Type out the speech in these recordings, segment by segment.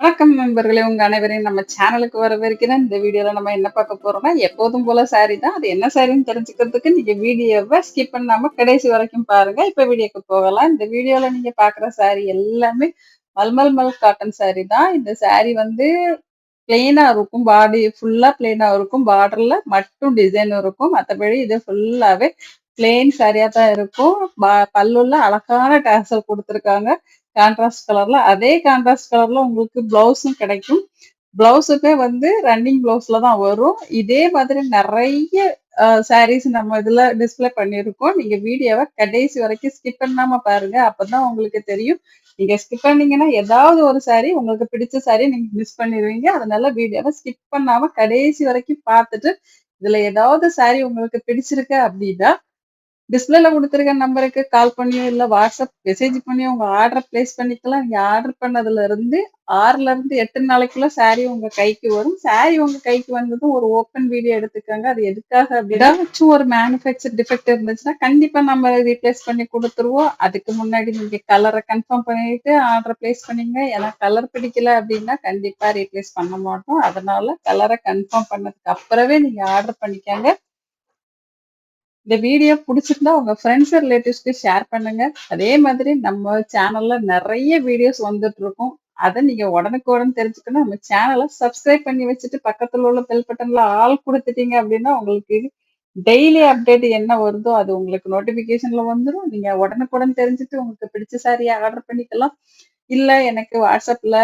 வணக்கம் நண்பர்களே உங்க அனைவரையும் நம்ம சேனலுக்கு வரவேற்கிறேன். இந்த வீடியோல நம்ம என்ன பார்க்க போறோம்னா எப்போதும் போல சாரி தான். அது என்ன சாரின்னு தெரிஞ்சுக்கிறதுக்கு நீங்க வீடியோவை ஸ்கிப் பண்ணாம கடைசி வரைக்கும் பாருங்க. இப்ப வீடியோக்கு போகலாம். இந்த வீடியோல நீங்க பாக்குற சாரி எல்லாமே மல்மல் மல் காட்டன் சாரி தான். இந்த சாரி வந்து பிளெயினா இருக்கும். பாடி ஃபுல்லா பிளெயினா இருக்கும். பார்டர்ல மட்டும் டிசைன் இருக்கும். மற்றபடி இது ஃபுல்லாவே பிளெயின் சாரியா தான் இருக்கும். பல்லுள்ள அழகான டேசல் கொடுத்துருக்காங்க. கான்ட்ராஸ்ட் கலர்ல அதே கான்ட்ராஸ்ட் கலர்ல உங்களுக்கு பிளவுஸும் கிடைக்கும். பிளவுஸுமே வந்து ரன்னிங் பிளவுஸ்ல தான் வரும். இதே மாதிரி நிறைய சாரீஸ் நம்ம இதுல டிஸ்ப்ளே பண்ணியிருக்கோம். நீங்க வீடியோவை கடைசி வரைக்கும் ஸ்கிப் பண்ணாம பாருங்க. அப்பதான் உங்களுக்கு தெரியும். நீங்க ஸ்கிப் பண்ணீங்கன்னா ஏதாவது ஒரு சாரி உங்களுக்கு பிடிச்ச சாரி நீங்க மிஸ் பண்ணிடுவீங்க அதனால வீடியோவை ஸ்கிப் பண்ணாம கடைசி வரைக்கும் பார்த்துட்டு இதுல ஏதாவது சாரி உங்களுக்கு பிடிச்சிருக்கு அப்படின்னா டிஸ்பிளேல கொடுத்துருக்க நம்பருக்கு கால் பண்ணியோ இல்ல வாட்ஸ்அப் மெசேஜ் பண்ணியோ உங்க ஆர்டர் பிளேஸ் பண்ணிக்கலாம். நீங்க ஆர்டர் பண்ணதுல இருந்து ஆறுல இருந்து எட்டு நாளைக்குள்ள சாரி உங்க கைக்கு வரும். சாரி உங்க கைக்கு வந்ததும் ஒரு ஓப்பன் வீடியோ எடுத்துக்கோங்க. அது எதுக்காக அப்படின்னா ஏதாச்சும் ஒரு மேனுஃபேக்சர் டிஃபெக்ட் இருந்துச்சுன்னா கண்டிப்பா நம்ம ரீப்ளேஸ் பண்ணி கொடுத்துருவோம். அதுக்கு முன்னாடி நீங்க கலரை கன்ஃபார்ம் பண்ணிட்டு ஆர்டர் பிளேஸ் பண்ணீங்க. ஏன்னா கலர் பிடிக்கல அப்படின்னா கண்டிப்பா ரீப்ளேஸ் பண்ண மாட்டோம். அதனால கலரை கன்ஃபார்ம் பண்ணதுக்கு அப்புறமே நீங்க ஆர்டர் பண்ணிக்கங்க. இந்த வீடியோ பிடிச்சிருந்தா உங்க ஃப்ரெண்ட்ஸ் ரிலேட்டிவ்ஸ்க்கு ஷேர் பண்ணுங்க. அதே மாதிரி நம்ம சேனல்ல நிறைய வீடியோஸ் வந்துட்டு இருக்கும். அதை நீங்க உடனுக்குடன் தெரிஞ்சுக்கணும். நம்ம சேனலை சப்ஸ்கிரைப் பண்ணி வச்சுட்டு பக்கத்துல உள்ள பெல் பட்டன்ல ஆள் கொடுத்துட்டீங்க அப்படின்னா உங்களுக்கு டெய்லி அப்டேட் என்ன வருதோ அது உங்களுக்கு நோட்டிபிகேஷன்ல வந்துடும் நீங்க உடனுக்குடன் தெரிஞ்சுட்டு உங்களுக்கு பிடிச்ச சாரியை ஆர்டர் பண்ணிக்கலாம். இல்ல எனக்கு வாட்ஸ்அப்ல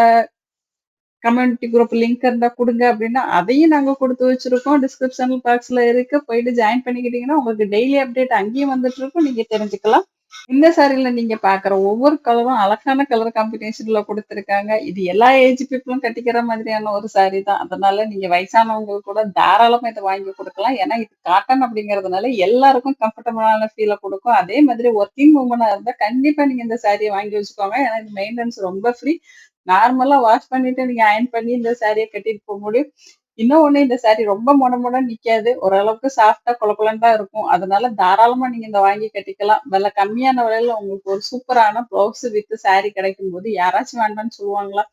கம்யூனிட்டி குரூப் லிங்க் இருந்தா கொடுங்க அப்படின்னா அதையும் நாங்க கொடுத்து வச்சிருக்கோம். டிஸ்கிரிப்ஷன் பாக்ஸ்ல இருக்கு. போயிட்டு ஜாயின் பண்ணிக்கிட்டீங்கன்னா உங்களுக்கு டெய்லி அப்டேட் அங்கேயும் வந்துட்டு இருக்கும். நீங்க தெரிஞ்சுக்கலாம். இந்த சாரில நீங்க பாக்குற ஒவ்வொரு கலரும் அழகான கலர் காம்பினேஷன்ல கொடுத்துருக்காங்க. இது எல்லா ஏஜ் பீப்புளும் கட்டிக்கிற மாதிரியான ஒரு சாரி தான். அதனால நீங்க வயசானவங்க கூட தாராளமா இதை வாங்கி கொடுக்கலாம். ஏன்னா இது காட்டன் அப்படிங்கறதுனால எல்லாருக்கும் கம்ஃபர்டபுளான ஃபீலை கொடுக்கும். அதே மாதிரி ஒர்க்கிங் உமனா இருந்தா கண்டிப்பா நீங்க இந்த சாரியை வாங்கி வச்சுக்கோங்க. ஏன்னா இது மெயின்டெனன்ஸ் ரொம்ப ஃப்ரீ நார்மலா வாஷ் பண்ணிட்டு நீங்க அயன் பண்ணி இந்த சாரியை கட்டிட்டு போக முடியும் இன்னும் ஒண்ணு இந்த சாரி ரொம்ப மொட நிக்காது. ஓரளவுக்கு சாஃப்டா குழப்பலன் தான் இருக்கும். அதனால தாராளமா நீங்க இந்த வாங்கி கட்டிக்கலாம். வில கம்மியான விலையில உங்களுக்கு ஒரு சூப்பரான பிளவுஸ் வித் சாரி கிடைக்கும் போது யாராச்சும் வேண்டாம்னு சொல்லுவாங்களா?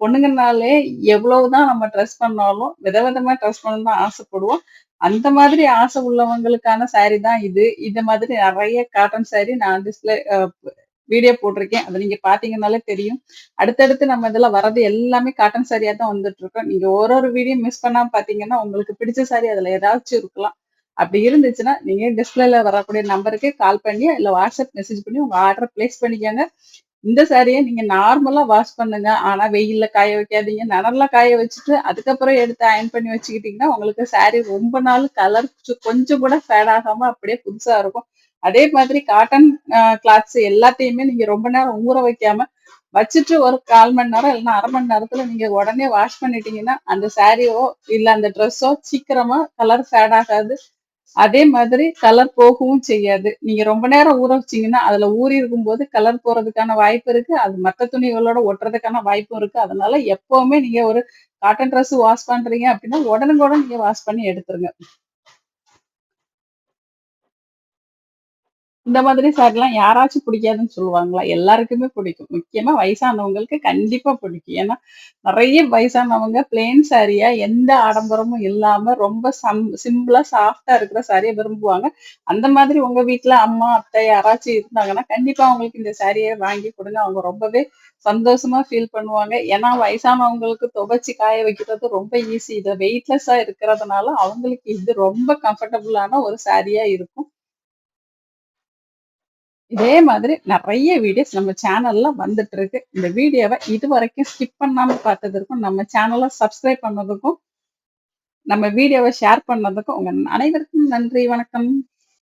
பொண்ணுங்கனாலே எவ்வளவுதான் நம்ம ட்ரெஸ் பண்ணாலும் விதவிதமா ட்ரெஸ் பண்ணணும் தான் ஆசைப்படுவோம். அந்த மாதிரி ஆசை உள்ளவங்களுக்கான சாரி தான் இது. இந்த மாதிரி நிறைய காட்டன் சாரி நான் டிஸ்பிளே வீடியோ போட்டிருக்கேன். அதை நீங்க பாத்தீங்கன்னாலே தெரியும். அடுத்தடுத்து நம்ம இதுல வர்றது எல்லாமே காட்டன் சாரியா தான் வந்துட்டு இருக்கோம் நீங்க ஒரு ஒரு வீடியோ மிஸ் பண்ணாம பாத்தீங்கன்னா உங்களுக்கு பிடிச்ச சாரி அதுல ஏதாச்சும் இருக்கலாம். அப்படி இருந்துச்சுன்னா நீங்க டிஸ்பிளேல வரக்கூடிய நம்பருக்கு கால் பண்ணி இல்ல வாட்ஸ்அப் மெசேஜ் பண்ணி உங்க ஆர்டர் பிளேஸ் பண்ணிக்கோங்க. இந்த சாரியை நீங்க நார்மலா வாஷ் பண்ணுங்க. ஆனா வெயில்ல காய வைக்காதீங்க. நிழல்ல காய வச்சுட்டு அதுக்கப்புறம் எடுத்து அயன் பண்ணி வச்சுக்கிட்டீங்கன்னா உங்களுக்கு சாரி ரொம்ப நாள் கலர் கொஞ்சம் கூட ஃபேட் ஆகாம அப்படியே புதுசா இருக்கும். அதே மாதிரி காட்டன் கிளாத்ஸ் எல்லாத்தையுமே நீங்க ரொம்ப நேரம் ஊற வைக்காம வச்சுட்டு ஒரு கால் மணி நேரம் இல்லைன்னா அரை மணி நேரத்துல நீங்க உடனே வாஷ் பண்ணிட்டீங்கன்னா அந்த சாரியோ இல்ல அந்த ட்ரெஸ்ஸோ சீக்கிரமா கலர் ஃபேட் ஆகாது. அதே மாதிரி கலர் போகவும் செய்யாது. நீங்க ரொம்ப நேரம் ஊற வச்சீங்கன்னா அதுல ஊறி இருக்கும்போது கலர் போறதுக்கான வாய்ப்பு இருக்கு. அது மற்ற துணிகளோட ஒட்டுறதுக்கான வாய்ப்பும் இருக்கு. அதனால எப்பவுமே நீங்க ஒரு காட்டன் ட்ரெஸ் வாஷ் பண்றீங்க அப்படின்னா உடனுக்குடன் நீங்க வாஷ் பண்ணி எடுத்துருங்க. இந்த மாதிரி சாரிலாம் யாராச்சும் பிடிக்காதுன்னு சொல்லுவாங்களா? எல்லாருக்குமே பிடிக்கும். முக்கியமா வயசானவங்களுக்கு கண்டிப்பா பிடிக்கும். ஏன்னா நிறைய வயசானவங்க பிளெயின் சாரியா எந்த ஆடம்பரமும் இல்லாம ரொம்ப சம் சிம்பிளா சாஃப்டா இருக்கிற சாரியை விரும்புவாங்க. அந்த மாதிரி உங்க வீட்டுல அம்மா அத்தை யாராச்சும் இருந்தாங்கன்னா கண்டிப்பா அவங்களுக்கு இந்த சாரியை வாங்கி கொடுங்க. அவங்க ரொம்பவே சந்தோஷமா ஃபீல் பண்ணுவாங்க. ஏன்னா வயசானவங்களுக்கு துவைச்சு காய வைக்கிறது ரொம்ப ஈஸி இது வெயிட்லெஸ்ஸா இருக்கிறதுனால அவங்களுக்கு இது ரொம்ப கம்ஃபர்டபுளான ஒரு சாரியா இருக்கும். இதே மாதிரி நிறைய வீடியோஸ் நம்ம சேனல்ல வந்துட்டு இருக்கு இந்த வீடியோவை இது வரைக்கும் ஸ்கிப் பண்ணாம பார்த்ததற்கும் நம்ம சேனலை சப்ஸ்கிரைப் பண்ணதுக்கும் நம்ம வீடியோவை ஷேர் பண்ணதுக்கும் உங்க அனைவருக்கும் நன்றி வணக்கம்.